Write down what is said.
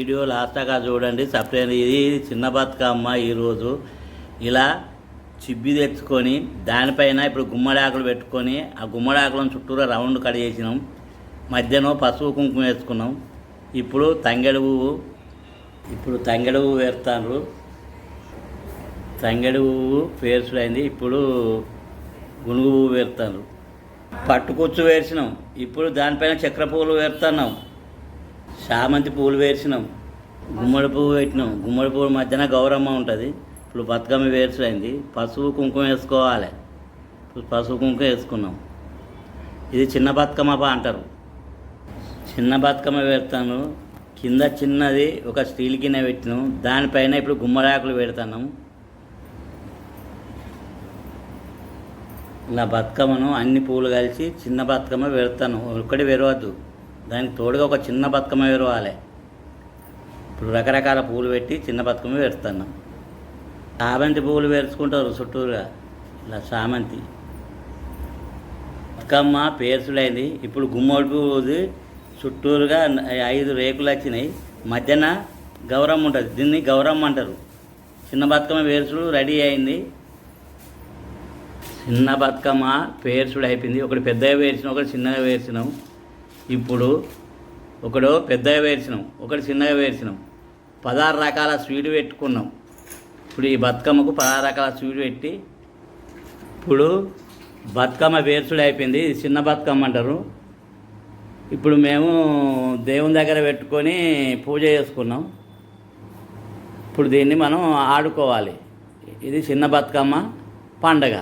Video లాస్ట్గా చూడండి separate ఇది చిన్న బతుకమ్మ ఈరోజు. ఇలా చిబ్బి తెచ్చుకొని దానిపైన ఇప్పుడు గుమ్మడాకులు పెట్టుకొని ఆ గుమ్మడాకులను చుట్టూరా రౌండ్ కట్ చేసినాం. మధ్యలో పసుపు కుంకుమ వేసుకున్నాం. ఇప్పుడు తంగెడు పువ్వు ఇప్పుడు తంగెడు పువ్వు వేస్తాను తంగెడు పువ్వు పేర్చుడైంది ఇప్పుడు గునుగు పువ్వు వేస్తాను పట్టుకొచ్చు వేసినాం ఇప్పుడు దానిపైన చక్ర పువ్వులు వేస్తున్నాం. చామంతి పువ్వులు వేసినాం గుమ్మడి పువ్వు పెట్టినాం. గుమ్మడి పువ్వు మధ్యన గౌరమ్మ ఉంటుంది. ఇప్పుడు బతుకమ్మ వేర్చైంది పసుపు కుంకుమ వేసుకోవాలి. ఇప్పుడు పసుపు కుంకుమ వేసుకున్నాం. ఇది చిన్న బతుకమ్మ పా అంటారు. చిన్న బతుకమ్మ పెడతాను కింద చిన్నది ఒక స్టీల్ గిన్నె పెట్టినాం. దానిపైన ఇప్పుడు గుమ్మడాకులు పెడతాను. ఇలా బతుకమ్మను అన్ని పూలు కలిసి చిన్న బతుకమ్మ పెడతాను ఒక్కటి పెరవద్దు దానికి తోడుగా ఒక చిన్న బతుకమ్మ విరవాలి. ఇప్పుడు రకరకాల పూలు పెట్టి చిన్న బతుకమ్మ వేరుస్తున్నాం చామంతి పువ్వులు పేర్చుకుంటారు చుట్టూరుగా ఇలా చామంతి బతుకమ్మ పేర్చులైంది. ఇప్పుడు గుమ్మడి పువ్వుది చుట్టూరుగా ఐదు రేకులు వచ్చినాయి. మధ్యన గౌరమ్మ ఉంటుంది. దీన్ని గౌరమ్మ అంటారు. చిన్న బతుకమ్మ పేర్చుడు రెడీ అయింది. చిన్న బతుకమ్మ పేర్చుడు అయిపోయింది. ఒకటి పెద్దగా పేర్చినాం ఒకటి చిన్నగా పేర్చినాం. ఇప్పుడు ఒకడు పెద్దగా వేర్చినాం ఒకటి చిన్నగా వేర్చినాం. పదహారు రకాల స్వీట్ పెట్టుకున్నాం. ఇప్పుడు ఈ బతుకమ్మకు పదహారు రకాల స్వీట్ పెట్టి ఇప్పుడు బతుకమ్మ వేర్చుడు అయిపోయింది. ఇది చిన్న బతుకమ్మ అంటారు. ఇప్పుడు మేము దేవుని దగ్గర పెట్టుకొని పూజ చేసుకున్నాం. ఇప్పుడు దీన్ని మనం ఆడుకోవాలి. ఇది చిన్న బతుకమ్మ పండగ.